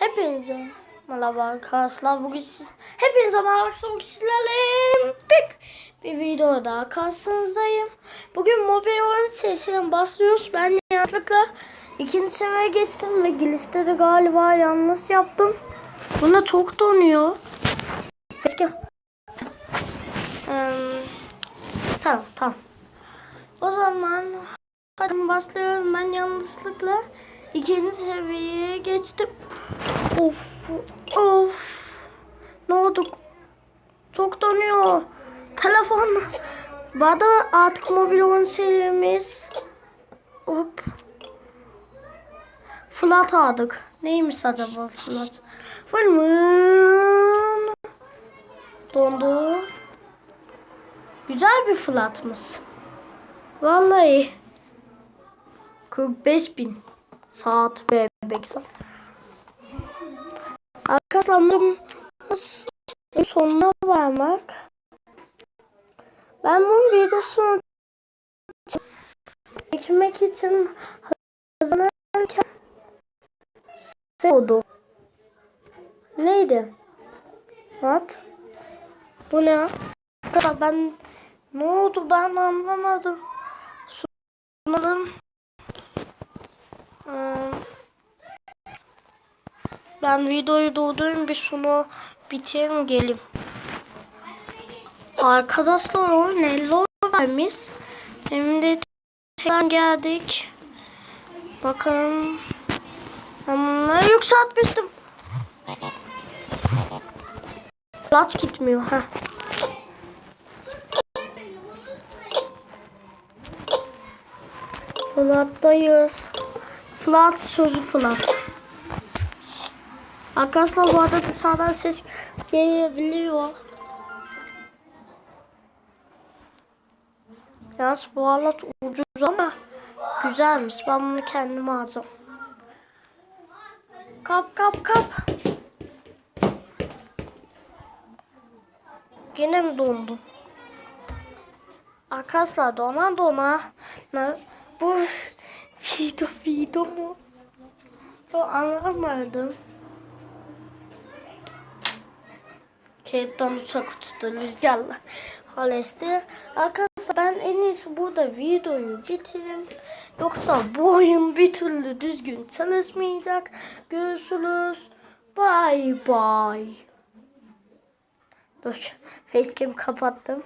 Hepinize merhaba arkadaşlar. Bugün siz hepinize merhaba arkadaşlar. Bugün sizlerle pek bir video daha karşınızdayım. Bugün mobil oyun serisinden başlıyoruz. Ben yanlışlıkla ikinci seviyeye geçtim ve girişte de galiba yanlış yaptım. Buna çok donuyor. Peki. Ee, tamam. O zaman hadi başlıyorum. Ben yanlışlıkla ikinci seviyeye geçtim. Of of. Ne oldu? Çok donuyor. Telefon. Bana artık mobil oyun serimiz. Hop. Flat aldık. Neymiş acaba flat? Fırmın. Dondu. Güzel bir flatmış. Vallahi. 45 bin saat bebek saat. Arkadaşlar sonuna varmak. Ben bunun videosunu çekmek için hazırlanırken oldu. Neydi? What? Bu ne? Ben ne oldu ben anlamadım. Sunalım. Ben videoyu durdurayım bir şunu bitireyim geleyim. Arkadaşlar o Nello vermiş. De tekrar geldik. Bakın. Ben bunları yükseltmiştim. Flat gitmiyor. ha. Flat'tayız. Flat sözü flat. Arkadaşlar bu arada dışarıdan ses gelebiliyor. Yalnız bu alet ucuz ama güzelmiş. Ben bunu kendim alacağım. Kap kap kap. Yine mi dondu? Arkadaşlar dona dona. Bu video video mu? Bu anlamadım. Kağıttan uçak uçtu rüzgarla. Halesti. Arkadaşlar ben en iyisi burada videoyu bitireyim. Yoksa bu oyun bir türlü düzgün çalışmayacak. Görüşürüz. Bye bye. Dur. Facecam kapattım.